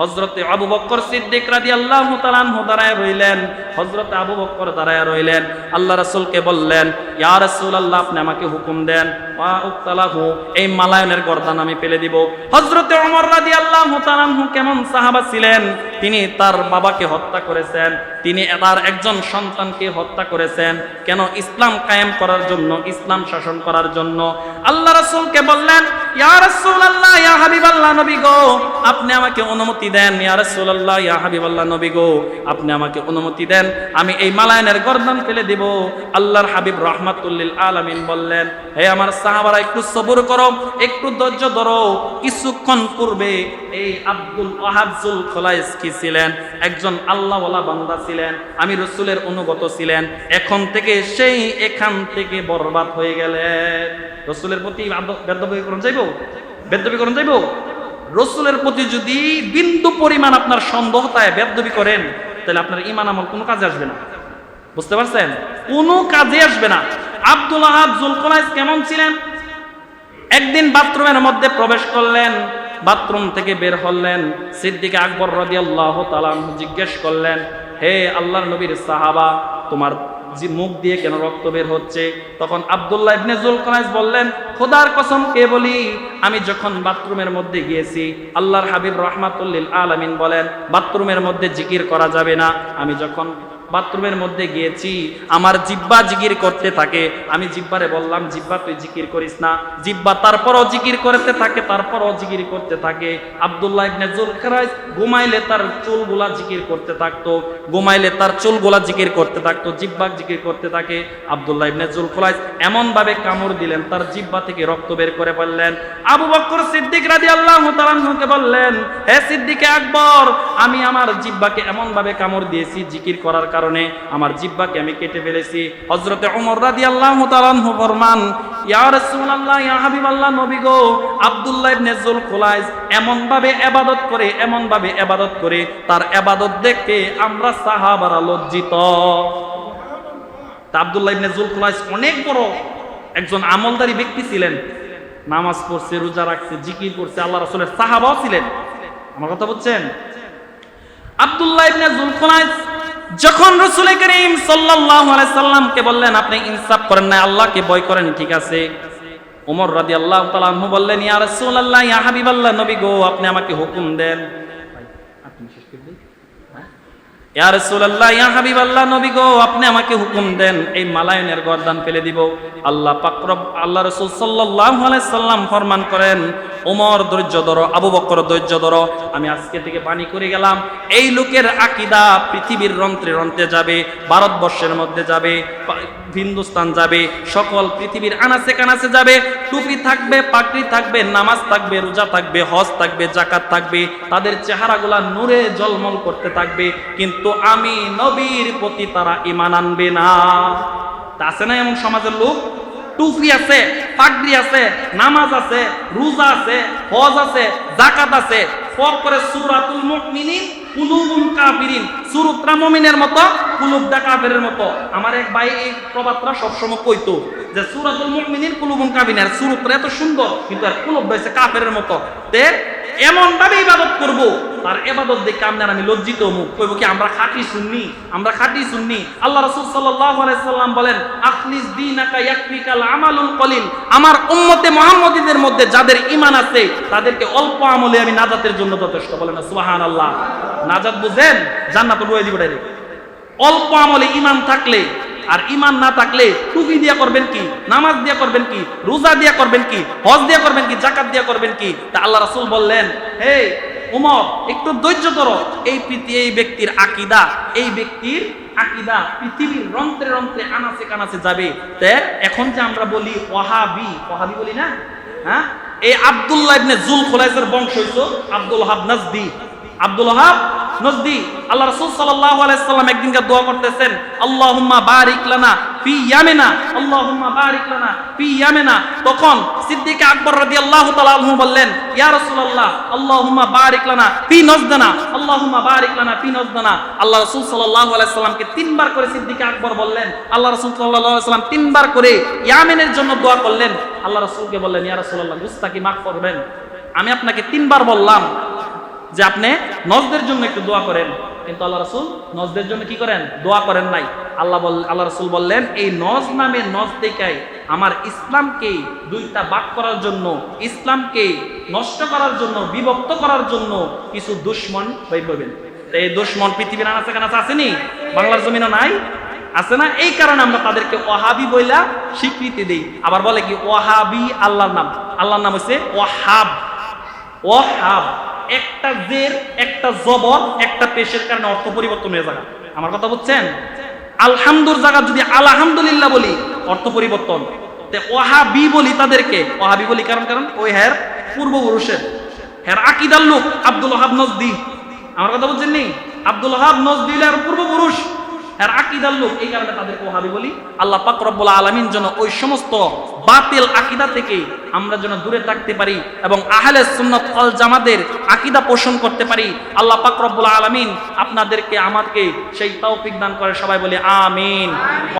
হজরতে আবু বক্কর সিদ্দিক রাদি আল্লাহ তালানহু দাঁড়ায় রইলেন। হজরতে আবু বক্কর দাঁড়ায় রইলেন। আল্লাহ রাসূলকে বললেন, ইয়া রাসূলুল্লাহ, আপনি আমাকে হুকুম দেন ওয়া উক্তালাহু এই মালায়নের গর্দান আমি ফেলে দিব। হজরতে ওমর রাদি আল্লাহ তালানহু কেমন সাহাবা ছিলেন? তিনি তার বাবাকে হত্যা করেছেন। তিনি তার একজন সন্তানকে হত্যা করেছেন। কেন? ইসলাম কায়েম করার জন্য, ইসলাম শাসন করার জন্য। আল্লাহ রাসূলকে বললেন আপনি আমাকে অনুমতি দেন। নবী গো, আপনি আমাকে অনুমতি দেন। আমি এই মালায়নের গর্দান ফেলে আল্লাহর হাবিব বললেন, হে আমার সাহাবারা, একটু করো, একটু ধৈর্য ধরো। কিছুক্ষণ পূর্বে এই আব্দুল ওয়াহাবজুল খোলাইস কি ছিলেন, একজন আল্লাহওয়ালা বান্দা ছিলেন আমি রসুলের অনুগত ছিলেন। এখন থেকে সেই এখান থেকে বরবাদ হয়ে গেলেন। রসুলের প্রতি বেদ্যবীকরণ যাইব? বেদ্যবীকরণ যাইব? রসুলের প্রতি যদি বিন্দু পরিমাণ আপনার বেদ্যবী করেন, তাহলে আপনার ইমান আমল কোনো কাজে আসবে না। বুঝতে পারছেন? কোনো কাজে আসবে না। আব্দুল কেমন ছিলেন? একদিন বাথরুমের মধ্যে প্রবেশ করলেন, বাথরুম থেকে বের হলেন, সিদ্দিকে আকবর রদি আল্লাহ জিজ্ঞেস করলেন, হে আল্লাহর নবীর সাহাবা, তোমার যে মুখ দিয়ে কেন রক্ত বের হচ্ছে? তখন আবদুল্লাহ ইবনে জুলকানাইস বললেন, খোদার কসম কে বলি? আমি যখন বাথরুমের মধ্যে গিয়েছি, আল্লাহর হাবিব রহমাতুল্লিল আলামিন বলেন, বাথরুমের মধ্যে জিকির করা যাবে না। আমি যখন বাথরুমের মধ্যে গিয়েছি, আমার জিব্বা জিকির করতে থাকে। আমি জিব্বারে বললাম, জিব্বা, তুই জিকির করিস না। জিব্বা তারপরও জিকির করতে থাকে, তারপরও জিকির করতে থাকে। আব্দুল্লাহ ইবনে জুলখারাইস ঘুমাইলে তার চুলগুলা জিকির করতে থাকতো, ঘুমাইলে তার চুলগুলা জিকির করতে থাকতো, জিব্বা জিকির করতে থাকে। আব্দুল্লাহ ইবনে জুলখারাইস এমন ভাবে কামড় দিলেন, তার জিব্বা থেকে রক্ত বের করে ফেললেন আবু বকর সিদ্দিক রাদিয়াল্লাহু তাআলাকে বললেন, হে সিদ্দিকে আকবর আমি আমার জিব্বাকে এমন ভাবে কামড় দিয়েছি জিকির করার কারণে আমার জিব্বাকে আমি কেটে ফেলেছি। হযরতে ওমর রাদিয়াল্লাহু তাআলা ফরমান, ইয়া রাসূলুল্লাহ, ইয়া হাবিবাল্লাহ, নবী গো, আব্দুল্লাহ ইবনে জুলখুলাইস এমন ভাবে করে এমন ভাবে ইবাদত করে, তার ইবাদত দেখে আমরা লজ্জিত। অনেক বড় একজন আমলদারি ব্যক্তি ছিলেন। নামাজ পড়ছে, রোজা রাখছে, জিকির করছে, আল্লাহ রাসূলের সাহাবাও ছিলেন। আমার কথা বুঝছেন? আব্দুল্লাহ ইবনে জুলকুনাইস যখন রসুল করিম সাল্লাল্লাহু আলাইহি সাল্লামকে বললেন, আপনি ইনসাফ করেন না আল্লাহকে ভয় করেন, ঠিক আছে? ওমর রাদিয়াল্লাহু তাআলা আনহু বললেন, ইয়া রাসূলুল্লাহ, ইয়া হাবিবাল্লাহ, নবী গো, আপনি আমাকে হুকুম দেন। ইয়া ইয়া নবী গো, আপনি আমাকে হুকুম দেন, এই মালায়নের গর্দান ফেলে আল্লাহ আল্লাহ করেন আবু বকর আমি আজকে থেকে পানি করে গেলাম। এই লোকের আকিদা পৃথিবীর রন্ত্রে রন্ত্রে যাবে, ভারতবর্ষের মধ্যে যাবে হিন্দুস্তান যাবে, সকল পৃথিবীর আনাচে কানাচে যাবে। টুপি থাকবে পাকড়ি থাকবে, নামাজ থাকবে, রোজা থাকবে, হজ থাকবে জাকাত থাকবে, তাদের চেহারাগুলা নূরে জলমল করতে থাকবে, কিন্তু আমি নবীর প্রতি তারা ইমান আনবে না। আছে না এমন সমাজের লোক? টুপি আছে, পাগড়ি আছে, নামাজ আছে, রোজা আছে, হজ আছে জাকাত আছে। করে সূরাতুল মুমিনিন, কুলুবুন কাফিরিন। সূরাতুল মুমিনের মতো, কুলুবদা কাফিরের মতো। আমার এক ভাই এই প্রবাদটা সবসময় কইতো। যে সূরাতুল মুমিনিন কুলুবুন কাফিরিন আর সূরাতটা এত সুন্দর, কিন্তু আর কুলুব হইছে কাফিরের মতো। তে এমন ভাবে ইবাদত করব, তার ইবাদত দেখে আপনার আমি লজ্জিত মুখ কইব কি, আমরা খাঁটি সুন্নি, আমরা খাঁটি সুন্নি। আল্লাহ রাসূল সাল্লাল্লাহু আলাইহি সাল্লাম বলেন, আখলিস দীনাকা ইয়াকফিকাল আমালুল কলিল। আমার উম্মতে মুহাম্মদীদের মধ্যে যাদের ঈমান আছে, তাদেরকে অল্প আমলে আমি নাজাতের জন্য যথেষ্ট। বলেন সুবহানাল্লাহ। নাজাত বুঝেন? জান্নাত বয়ে দিব অল্প আমলে ঈমান থাকলে আর ইমান না থাকলে টুপি দিয়া করবেন কি, নামাজ দিয়া করবেন কি, রোজা দিয়া করবেন কি, হজ দিয়া করবেন কি জাকাত দিয়া করবেন কি? তা আল্লাহ রাসুল বললেন, হে উমর, একটু ধৈর্য ধরো। এই এই ব্যক্তির আকিদা, এই ব্যক্তির আকিদা পৃথিবীর রন্ত্রে রন্ত্রে আনাচে কানাচে যাবে। এখন যে আমরা বলি ওয়াহাবি ওয়াহাবি বলি না? হ্যাঁ? এই আব্দুল্লাহ ইবনে জুল খোলাইসের বংশ হইছো Abdul Wahab Najdi. Abdul Wahab Najdi, আল্লাহ রাসূল সাল্লাল্লাহু আলাইহি সাল্লাম একদিনকে দোয়া করতেছেন, আল্লাহুম্মা বারিক লানা ফি ইয়ামিনা, আল্লাহুম্মা বারিক লানা ফি ইয়ামিনা। তখন সিদ্দিক আকবর রাদিয়াল্লাহু তাআলা আনহু বললেন, ইয়া রাসূলুল্লাহ, আল্লাহুম্মা বারিক লানা ফি নজদানা, আল্লাহুম্মা বারিক লানা ফি নজদানা। আল্লাহ রাসূল সাল্লাল্লাহু আলাইহি সাল্লামকে তিনবার করে সিদ্দিক আকবর বললেন, আল্লাহ রাসূল সাল্লাল্লাহু আলাইহি সাল্লাম তিনবার করে ইয়ামেনের জন্য দোয়া করলেন। আল্লাহ রাসূলকে বললেন, ইয়া রাসূলুল্লাহ গুস্তাকি মাফ করবেন। আমি আপনাকে তিনবার বললাম যে আপনি নজদের জন্য একটু দোয়া করেন। কিন্তু আল্লাহ রসুল নজদের জন্য কি করেন? দোয়া করেন নাই। আল্লাহ বল আল্লাহ রসুল বললেন, এই নজ নামে নজ দেখায় আমার ইসলামকে দুইটা বাক করার জন্য, ইসলামকে নষ্ট করার জন্য, বিভক্ত করার জন্য কিছু দুশ্মন পড়বেন এই দুশ্মন পৃথিবীর আনাচে কানাচে আসেনি বাংলার জমিনও নাই? আছে না? এই কারণে আমরা তাদেরকে ওহাবি বইলা স্বীকৃতি দিই। আবার বলে কি? ওহাবি আল্লাহর নাম। আল্লাহর নাম হচ্ছে ওহাব ওহাব একটা জের, একটা জবর, একটা পেশের কারণে অর্থ পরিবর্তন হয়ে যাবে। আমার কথা বুঝছেন? আলহামদুর জায়গা যদি আলহামদুলিল্লাহ বলি, অর্থ পরিবর্তন। ওহাবি বলি তাদেরকে। ওহাবি বলি কারণ কারণ ওই হ্যার পূর্বপুরুষের। হ্যার আকিদার লোক আব্দুল ওহাব নজদি। আমার কথা বুঝছেন নি? আব্দুল ওহাব নজদি আর পূর্বপুরুষ। আর আকিদার লোক, এই কারণে তাদেরকে ওহাবি বলি, আল্লাহ পাক রব্বুল আলামিন যেন ওই সমস্ত বাতিল আকিদা থেকে আমরা যেন দূরে থাকতে পারি এবং আহলে সুন্নত অল জামাদের আকিদা পোষণ করতে পারি। আল্লাহ পাক রব্বুল আলামিন আপনাদেরকে আমাকে সেই তৌফিক দান করে সবাই বলে, আমিন।